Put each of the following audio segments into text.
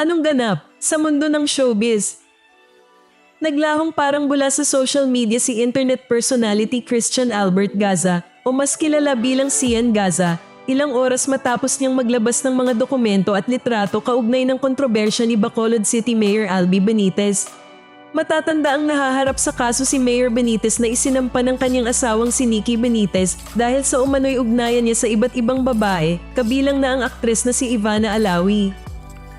Anong ganap sa mundo ng showbiz? Naglahong parang bula sa social media si internet personality Christian Albert Gaza o mas kilala bilang Cian Gaza ilang oras matapos niyang maglabas ng mga dokumento at litrato kaugnay ng kontrobersya ni Bacolod City Mayor Albi Benitez. Matatanda ang nahaharap sa kaso si Mayor Benitez na isinampa ng kanyang asawang si Nikki Benitez dahil sa umano'y ugnayan niya sa iba't ibang babae, kabilang na ang aktres na si Ivana Alawi.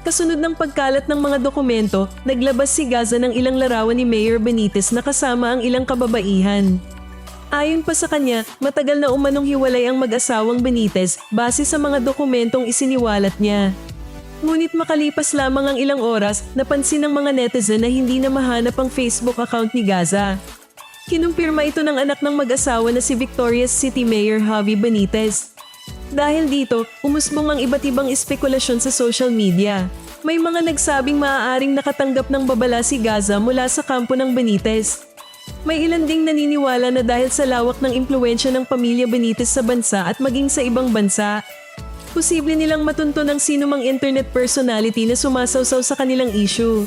Kasunod ng pagkalat ng mga dokumento, naglabas si Gaza ng ilang larawan ni Mayor Benitez na kasama ang ilang kababaihan. Ayon pa sa kanya, matagal na umanong hiwalay ang mag-asawang Benitez base sa mga dokumentong isiniwalat niya. Ngunit makalipas lamang ang ilang oras, napansin ng mga netizen na hindi na mahanap ang Facebook account ni Gaza. Kinumpirma ito ng anak ng mag-asawa na si Victoria's City Mayor Javi Benitez. Dahil dito, umusbong ang iba't ibang espekulasyon sa social media. May mga nagsabing maaaring nakatanggap ng babala si Gaza mula sa kampo ng Benitez. May ilan ding naniniwala na dahil sa lawak ng impluensya ng pamilya Benitez sa bansa at maging sa ibang bansa, posible nilang matunto ng sino mang internet personality na sumasawsaw sa kanilang issue.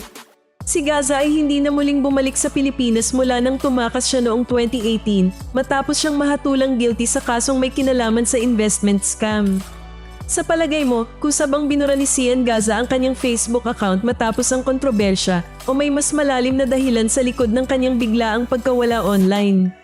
Si Gaza ay hindi na muling bumalik sa Pilipinas mula nang tumakas siya noong 2018 matapos siyang mahatulang guilty sa kasong may kinalaman sa investment scam. Sa palagay mo, kusabang binura ni Cian Gaza ang kanyang Facebook account matapos ang kontrobersya o may mas malalim na dahilan sa likod ng kanyang biglaang pagkawala online?